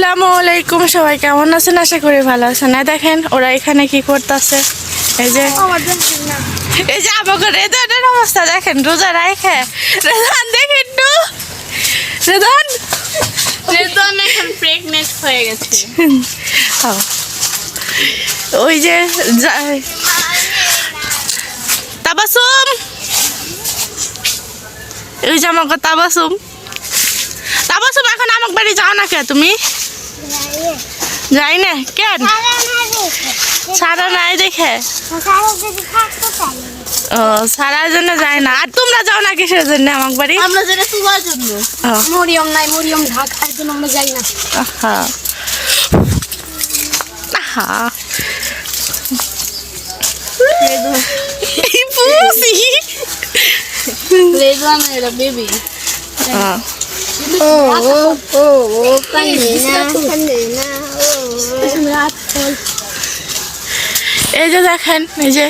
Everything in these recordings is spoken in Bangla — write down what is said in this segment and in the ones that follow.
আসসালামু আলাইকুম সবাই কেমন আছেন? আশা করি ভালো আছেন। না দেখেন ওরা এখানে কি করতেছে? এই যে এই যে আমাকে রেদনের অবস্থা দেখেন রোজা রাখে রেদান দেখেন একটু রেদান? রেদন এখন প্রেগনেন্ট হয়ে গেছে। ওই যে যা- তাবাসুম। ওই যে আমাকে তাবাসুম। তাবাসুম এখন আমার বাড়ি যাও না কে তুমি? যাই না কেন সারা নাই দেখে ও সারার জন্য যায় না আর তোমরা যাও না কিসের জন্য আমার বাড়ি আমরা যেটা তোমার জন্য ও, মরিয়ম নাই মরিয়ম ঢাকার জন্য আমরা যাই না আহা আহা এই পুসি রেদন এরা বেবি আহ, এই যে দেখেন, এই যে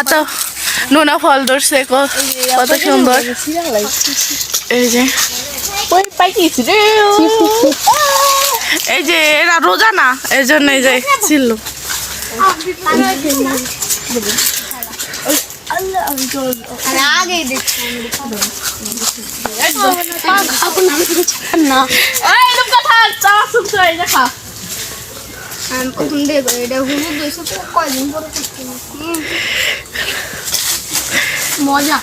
এত নোনা ফল ধরছে কত সুন্দর। এই যে। ওই পাইছি রে। এই যে, এরা রোজা না, এই জন্য এই যে ছিল আর আগে দেখছি এখন আমি কিছু না। এই এরকম কথা চা সুপ করে দেখা আমি প্রথম দেখব এটা হলুদ হয়েছে তো কয়দিন পরে মজা।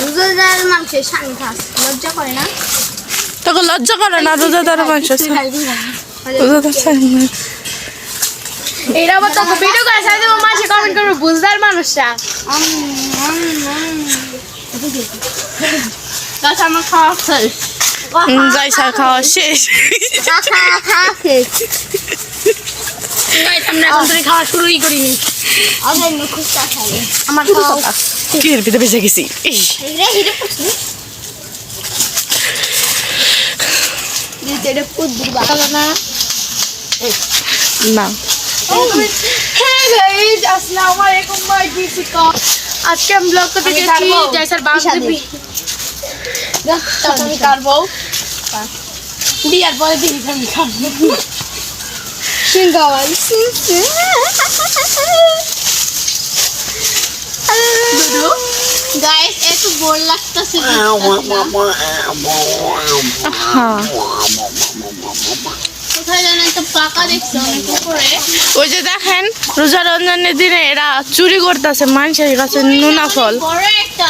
রোজাদার মানুষের খাস লজ্জা করে না? তোকে লজ্জা করে না রোজাদার মাংস রোজাদার সামনে। এটা আবার তোকে ভিডিও করে সাইড দেবো মাসে কমেন্ট করবে বুঝদার মানুষরা গাছ আমার খাওয়া শেষ। হুম, যাই স্যার খাওয়া শেষ। আমরা এখন থেকে খাওয়া শুরুই করিনি। আমার খাওয়া কি এর ভিতরে বেঁচে গেছি? না। আজকে আমি ব্লগ করতে গেছি একটু বোর লাগতেছে হ্যাঁ কোথায় যেন একটা পাকা দেখছি অনেক উপরে ওই যে দেখেন রোজা রমজানের দিনে এরা চুরি করতেছে মানুষের কাছে নুনা ফল। বড়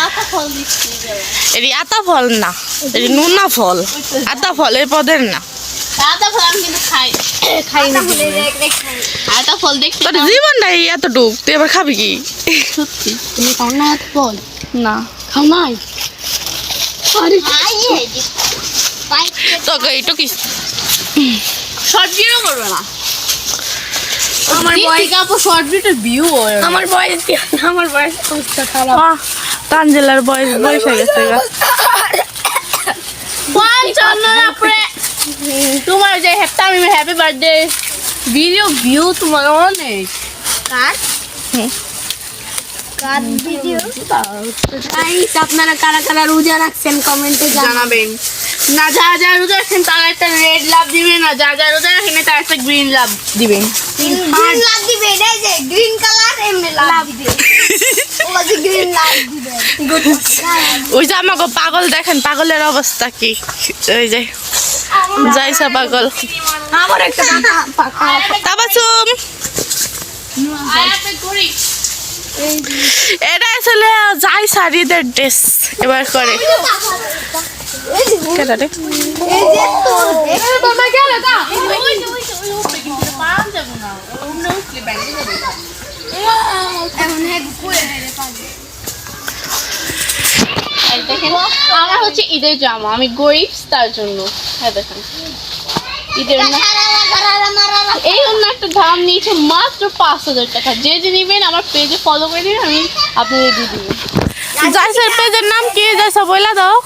আতা ফল এটি আতা ফল না এটি নুনা ফল। আতা ফল এই পদের না। আতা ফল আমি কিন্তু খাই খাই। না আতা ফল জীবনটাই এতটুক তুই এবার খাবি কি? সত্যি? তুমি খাও না ফল? না। খাও নাই কি শর্ট ভিডিও করবে না। আমার বয়স আপু শর্ট ভিডিও ভিউ আমার বয়স আমার বয়স অবস্থা খারাপ। তানজেলার বয়স বয়স হয়ে গেছে তোমার যে হ্যাপি আমি হ্যাপি বার্থডে ভিডিও ভিউ তোমার অনেক। কার? কার ভিডিও আপনারা কারা কারা রোজা রাখছেন কমেন্টে জানাবেন। না যা যা রোজা রাখছেন তারা একটা রেড লাভ দিবেন না যা যা রোজা রাখেন তারা একটা গ্রিন লাভ দিবেন। গ্রিন লাভ দিবে এটাই যে গ্রিন কালার এমনি লাভ দিবে ও বলছে গ্রিন লাভ দিবে ওই যে আমাকে পাগল দেখেন পাগলের অবস্থা কি? ওই যে যাইসা পাগল। আমার একটা তাবাসুম। এটা আসলে যাই সারিদের ড্রেস এবার করে। আমার হচ্ছে ঈদের জামা, আমি গরিব, তার জন্য। হ্যাঁ দেখেন। ঈদের দাম নিয়েছে মাত্র পাঁচ হাজার টাকা। যে যে নেবেন আমার পেজে ফলো করে দিন আমি আপনাদের দিয়ে দিব। জাইসার পেজের নাম কি জাইসা বইলা দাও?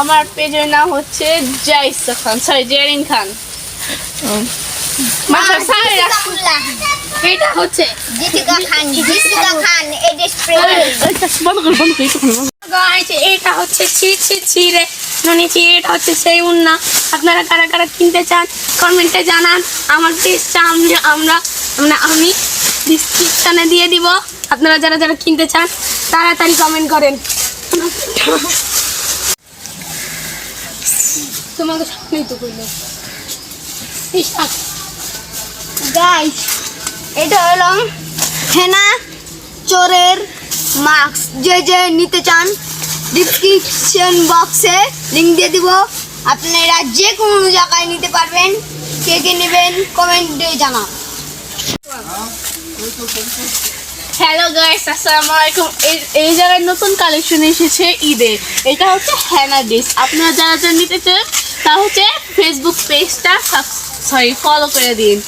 আমার পেজের নাম হচ্ছে জাইসা খান সরি জেরিন খান। এটা হচ্ছে খান খান এই যে স্প্রে বন্ধ কর বন্ধ কর। এটা হচ্ছে ছি ছি ছি এটা হচ্ছে সেই উন্না। আপনারা কারা কারা কিনতে চান কমেন্টে জানান। আমার আমি, আমরা মানে আমি ডিসক্রিপশানে দিয়ে দিব। আপনারা যারা যারা কিনতে চান, তাড়াতাড়ি কমেন্ট করেন। তোমাকে সামনেই তো করল। এটা হলো হেনা চোরের মাস্ক, যে যে নিতে চান ডিসক্রিপশন বক্সে লিঙ্ক দিয়ে দিব। আপনারা যে কোনো জায়গায় নিতে পারবেন, কে কে নেবেন কমেন্টে জানান। হ্যালো গাইস আসসালামু আলাইকুম। এই- এই জায়গায় নতুন কালেকশন এসেছে ঈদের। এটা হচ্ছে হ্যানা ডিস আপনারা যারা যারা নিতে চান, তা হচ্ছে ফেসবুক পেজটা সরি ফলো করে দিন।